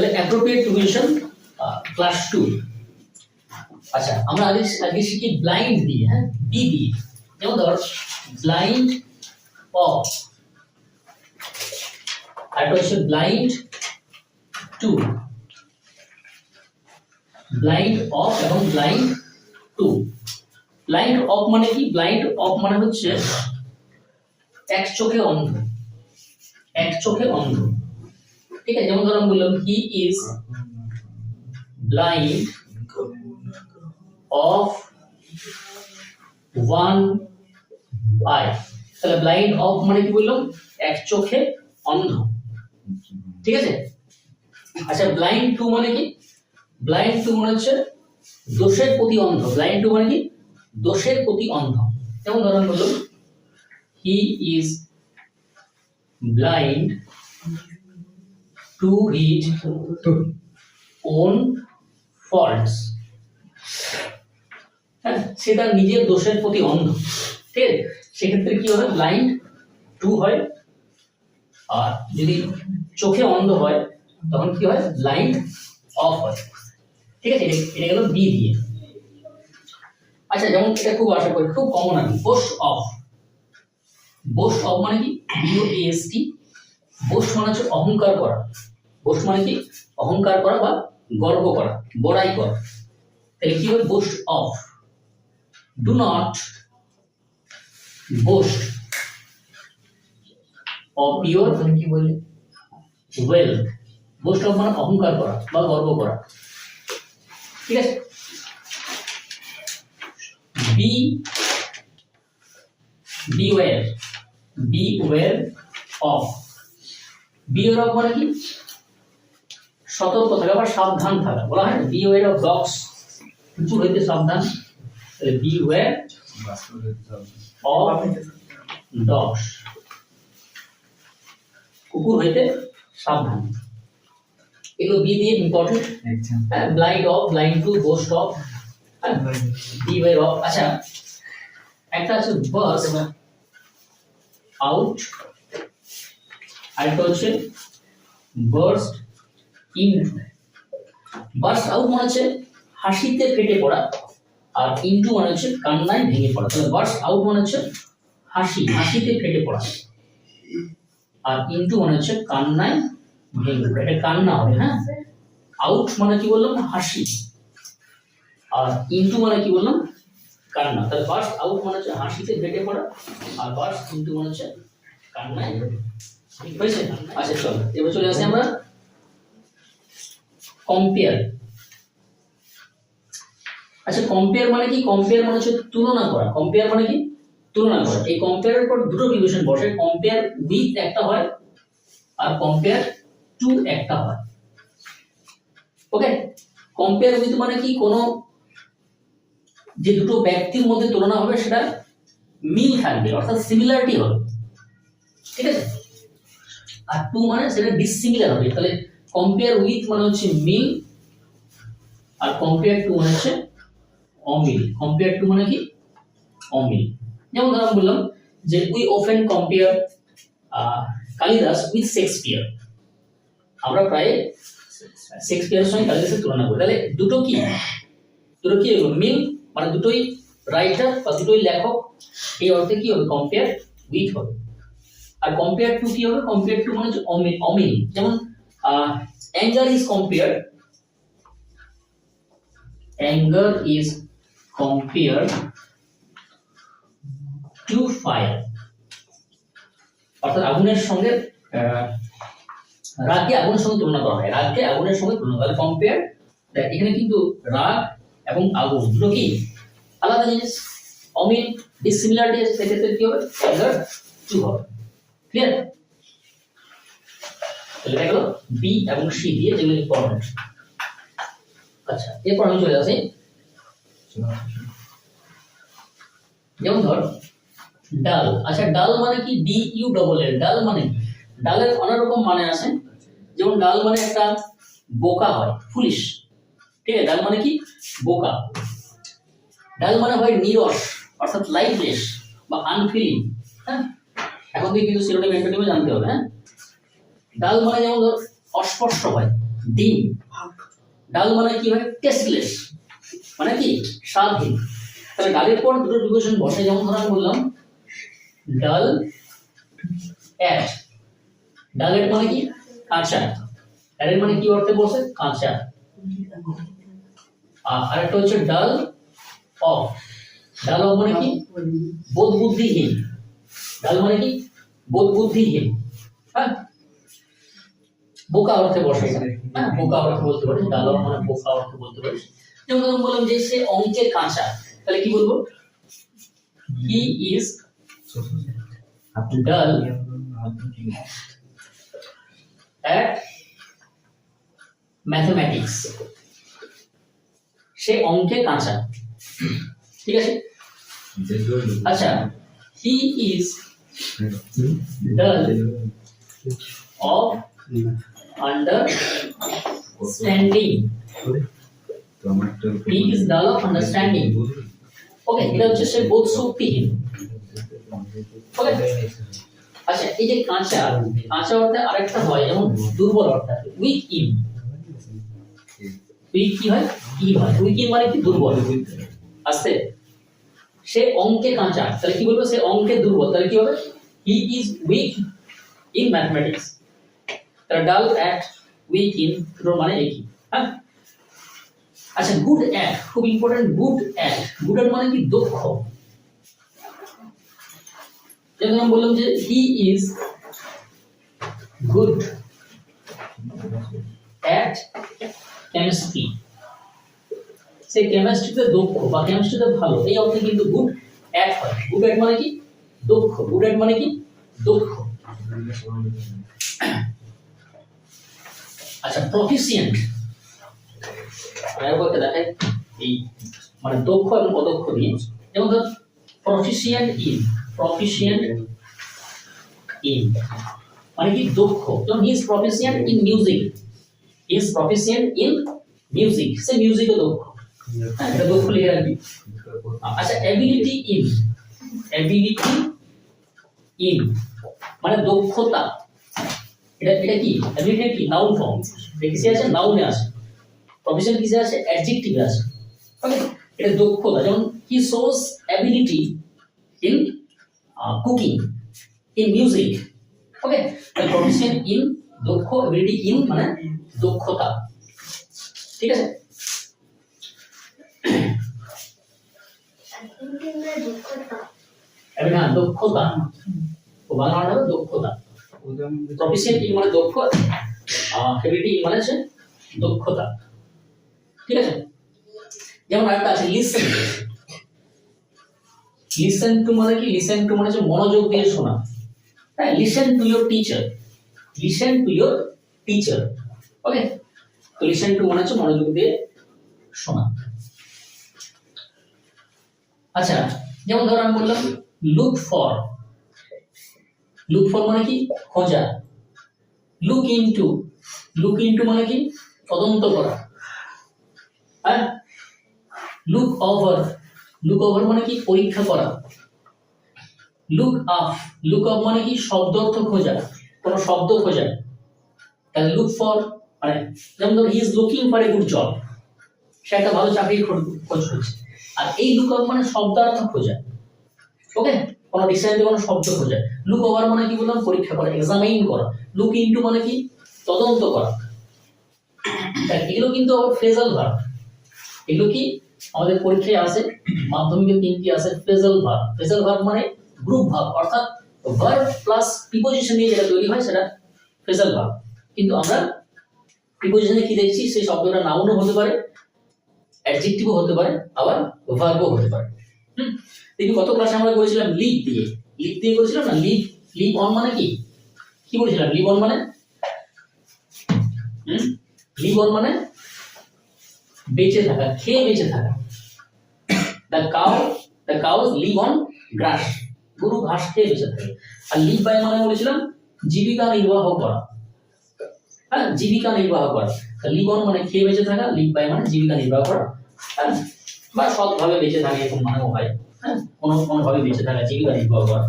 তাহলে appropriate preparation class two আচ্ছা আমরা আগে আগে শিখি ব্লাইন্ড দিয়ে হ্যাঁ? বি দিয়ে। যেমন ধর ব্লাইন্ড অফ আর একটা হচ্ছে ব্লাইন্ড টু ব্লাইন্ড অফ এবং ব্লাইন্ড টু ব্লাইন্ড অফ মানে কি? ব্লাইন্ড অফ মানে হচ্ছে এক চোখে অন্ধ। এক চোখে অন্ধ। ঠিক আছে, যেমন ধর বললাম he is blind of one eye তাহলে ব্লাইন্ড অফ মানে কি বললাম এক চোখে অন্ধ। ঠিক আছে? আচ্ছা ব্লাইন্ড টু মানে কি? ব্লাইন্ড টু মানে হচ্ছে দোষের প্রতি অন্ধ। ব্লাইন্ড টু মানে কি? দোষের প্রতি অন্ধ। যেমন ধরুন বলুন he is blind to his own faults হ্যাঁ সে তার নিজের দোষের প্রতি অন্ধ। ঠিক আছে? সেক্ষেত্রে কি হবে? ব্লাইন্ড টু হয়। আর যদি চোখে অন্ধ হয়, তখন কি হয়? ব্লাইন্ড অফ হয়। ঠিক আছে? এটা- এটা গেল বি দিয়ে। আচ্ছা যেমন এটা খুব আশা করি, খুব কমন আমি। বোস অফ বোস অফ মানে কি? বিও এস টি বোস মানে হচ্ছে অহংকার করা। বোস মানে কি? অহংকার করা বা গর্ব করা বড়াই করা। তাহলে কি হবে? Boast of. Do not boast of your কি বললে ওয়েলথ বোস্ট অফ মানে অহংকার করা বা গর্ব করা। ঠিক আছে? Be beware beware of beware of মানে কি? সতর্ক থাকা বা সাবধান থাকা। বলা হয় বি ওয়ার অফ ডগস কিছু হইতে সাবধান। বি ওয়ার অফ ডগস কুকুর হইতে সাবধান। এগুলো বি দিয়ে important blind of blind to boast of beware of আচ্ছা একটা আছে বাস আউট আরেকটা হচ্ছে বার্স্ট ইন বার্স্ট আউট মানে হচ্ছে হাসিতে ফেটে পড়া, আর ইনটু মানে হচ্ছে কান্নায় ভেঙে পড়া। তাহলে বার্স্ট আউট মানে হচ্ছে হাসি, হাসিতে ফেটে পড়া। আর ইনটু মানে হচ্ছে কান্নায় ভেঙে পড়া। এটা কান্না হবে হ্যাঁ? আউট মানে কি বললাম? হাসি। আর ইনটু মানে কি বললাম? কান্না। তাহলে বার্স্ট আউট মানে হচ্ছে হাসিতে ফেটে পড়া, আর বার্স্ট ইনটু মানে হচ্ছে কান্নায় হয়েছে? আচ্ছা চল। এবার চলে আসি আমরা। কম্পেয়ার আচ্ছা কম্পেয়ার মানে কি? কম্পেয়ার মানে হচ্ছে তুলনা করা। কম্পেয়ার মানে কি? তুলনা করা। এই কম্পেয়ারের পর দুটো ডিভিশন বসে। কম্পেয়ার উইথ একটা হয় আর কম্পেয়ার টু একটা হয়। ওকে কম্পেয়ার উইথ মানে কি? কোনো যে দুটো ব্যক্তির মধ্যে তুলনা হবে, সেটা মিল থাকবে। অর্থাৎ সিমিলারিটি হবে। ঠিক আছে? আর টু মানে সেটা ডিসিমিলার হবে। তাহলে কম্পেয়ার উইথ মানে হচ্ছে মিল আর কম্পেয়ার টু মানে হচ্ছে অমিল। কম্পেয়ার টু মানে কি? অমিল। যেমন ধর বললাম যে we often compare Kalidas with Shakespeare আমরা প্রায় শেক্সপিয়ারের সঙ্গে কালিদাসের তুলনা করি। তাহলে দুটো কি? দুটো কি মিল মানে দুটোই রাইটার বা দুটোই লেখক, এই অর্থে কি হবে? কম্পেয়ার উইথ হবে। আর কম্পেয়ার টু কি হবে? কম্পেয়ার টু মানে হচ্ছে অমিল অমিল। যেমন anger is compare anger is compare to fire অর্থাৎ আগুনের সঙ্গে আহ, রাগকে আগুনের সঙ্গে তুলনা করা হয়। রাগকে আগুনের সঙ্গে তুলনা করা কম্পেয়ার এখানে কিন্তু রাগ এবং আগুন দুটো কি? আলাদা জিনিস। অমিল ডিসিমিলারিটি সেক্ষেত্রে কি হবে? অ্যাঙ্গার টু হবে। ক্লিয়ার এটা গেল বি এবং সি দিয়ে যেগুলো ইম্পর্টেন্ট আচ্ছা এরপর আমি চলে আসি। যেমন ধর, ডাল। আচ্ছা ডাল মানে কি? ডি ইউ ডবল ডাল মানে ডালের অনেক রকম মানে আছে। যেমন ডাল মানে একটা বোকা হয় ফুলিশ ঠিক আছে, ডাল মানে কি? বোকা। ডাল মানে হয় নিরস, অর্থাৎ লাইফলেস বা আনফিলিং হ্যাঁ? এখন থেকে কিন্তু সিরোনিম অ্যান্টোনিমও জানতে হবে হ্যাঁ? ডাল মানে যেমন ধর অস্পষ্ট হয় ডিম। ডাল মানে কি হয়? টেস্টলেস মানে কি? স্বাদহীন। তাহলে ডালের পর দুটো প্রিপোজিশন বসে যেমন ধরো আমি বললাম ডাল অ্যাট ডালের মানে কি? কাঁচা। অ্যাডের মানে কি অর্থে বসে? কাঁচা। আর আরেকটা হচ্ছে ডাল অফ ডাল অফ মানে কি? বোধ বুদ্ধিহীন ডাল মানে কি? বোধ বুদ্ধিহীন হ্যাঁ? বোকা অর্থে বসে হ্যাঁ বোকা অর্থে বলতে পারিস ডাল মানে বোকা অর্থে বলতে পারিস। যেমন ধরুন বললাম যে সে অঙ্কের কাঁচা তাহলে কি বলব? He is dull at mathematics সে অঙ্কে কাঁচা। ঠিক আছে? আচ্ছা he is dull of he is dull of understanding okay এটা হচ্ছে সে বোধ শক্তিহীন ওকে আচ্ছা এই যে কাঁচা কাঁচা অর্থে আরেকটা হয়, যেমন দুর্বল অর্থে উইক ইন উইক কি হয়? কি হয়। উইক ইন মানে কি? দুর্বল। আস্তে সে অঙ্কে কাঁচা, তাহলে কি বলব? সে অঙ্কে দুর্বল, তাহলে কি হবে? He is weak in mathematics তাহলে ডাল অ্যাট উইক ইন দুটোর মানে একই হ্যাঁ? আচ্ছা গুড অ্যাট খুব important good at good at মানে কি দক্ষ? যেমন আমি বললাম যে he is good at chemistry সে কেমিস্ট্রিতে দক্ষ বা কেমিস্ট্রিতে ভালো, এই অর্থে কিন্তু গুড অ্যাট হয়। গুড অ্যাট মানে কি? দক্ষ। গুড অ্যাট মানে কি? দক্ষ। আচ্ছা প্রফিসিয়েন্ট আরেকবার দেখাই, এই মানে দক্ষ এবং অদক্ষ দিয়ে, যেমন ধর প্রফিসিয়েন্ট ইন প্রফিসিয়েন্ট ইন মানে কি দক্ষ? যেমন he is proficient in music he is proficient in music সে মিউজিকে দক্ষ। হ্যাঁ এটা দক্ষ লিখে রাখবি আচ্ছা অ্যাবিলিটি ইন অ্যাবিলিটি ইন মানে দক্ষতা। এটা এটা কি? অ্যাবিলিটি কি? নাউন ফর্ম কিসে আছে নাউনে আছে প্রফেশন কিসে আছে অ্যাডজেক্টিভে আছে ওকে এটা দক্ষতা। যেমন he shows ability in cooking in music okay profession in দক্ষ অ্যাবিলিটি ইন মানে দক্ষতা। ঠিক আছে? এবার হ্যাঁ দক্ষতা। ও বাংলা দক্ষতা। ইন মানে দক্ষ ইন মানে হচ্ছে দক্ষতা। ঠিক আছে? যেমন আরেকটা আছে লিসেন লিসেন টু মানে কি? লিসেন টু মানে মনোযোগ দিয়ে শোনা। হ্যাঁ listen to your teacher listen to your teacher okay তো লিসেন টু মানে হচ্ছে মনোযোগ দিয়ে শোনা। আচ্ছা যেমন ধরো আমি বললাম লুক ফর লুক ফর মানে কি? খোঁজা। লুক ইনটু লুক ইনটু মানে কি? তদন্ত করা। হ্যাঁ লুক ওভার লুক ওভার মানে কি? পরীক্ষা করা। লুক আপ লুক আপ মানে কি? শব্দ অর্থ খোঁজা। কোনো শব্দ খোঁজা। তাহলে লুক ফর মানে যেমন ধর he is looking for a good job সে একটা ভালো চাকরির খোঁজ করছে। আর এই লুক আপ মানে শব্দার্থ খোঁজা। ওকে কোনো ডিকশনারিতে কোনো শব্দ খোঁজা। লুক ওভার মানে কি বললাম? পরীক্ষা করা এক্সামাইন করা। লুক ইনটু মানে কি? তদন্ত করা। এগুলো কিন্তু আবার ফ্রেজাল ভার্ব এগুলো কি? আমাদের পরীক্ষায় আসে মাধ্যমিকে তিনটি আসে ফ্রেজাল ভার্ব ফ্রেজাল ভার্ব মানে গ্রুপ ভার্ব অর্থাৎ ভার্ব প্লাস প্রিপোজিশন নিয়ে যেটা তৈরি হয়, সেটা ফ্রেজাল ভার্ব কিন্তু আমরা প্রিপোজিশনে কি দেখছি? সেই শব্দটা নাউনও হতে পারে অ্যাডজেক্টিভও হতে পারে, আবার ভার্বও হতে পারে। দেখি গত ক্লাসে আমরা করেছিলাম লিভ দিয়ে। লিভ দিয়ে করেছিলাম না? লিভ লিভ অন মানে কি? কি বলেছিলাম? লিভ অন মানে? লিভ অন মানে? বেঁচে থাকা, খেয়ে বেঁচে থাকা। The cow the cows live on grass গরু ঘাস খেয়ে বেঁচে থাকে। আর লিভ বাই মানে বলেছিলাম জীবিকা নির্বাহ করা। হ্যাঁ জীবিকা নির্বাহ করা। লিভ অন মানে খেয়ে বেঁচে থাকা লিভ বাই মানে জীবিকা নির্বাহ করা। হ্যাঁ? বা সৎভাবে বেঁচে থাকে এরকম মানেও হয়। হ্যাঁ? কোনো, কোনোভাবে বেঁচে থাকা জীবিকা নির্বাহ করা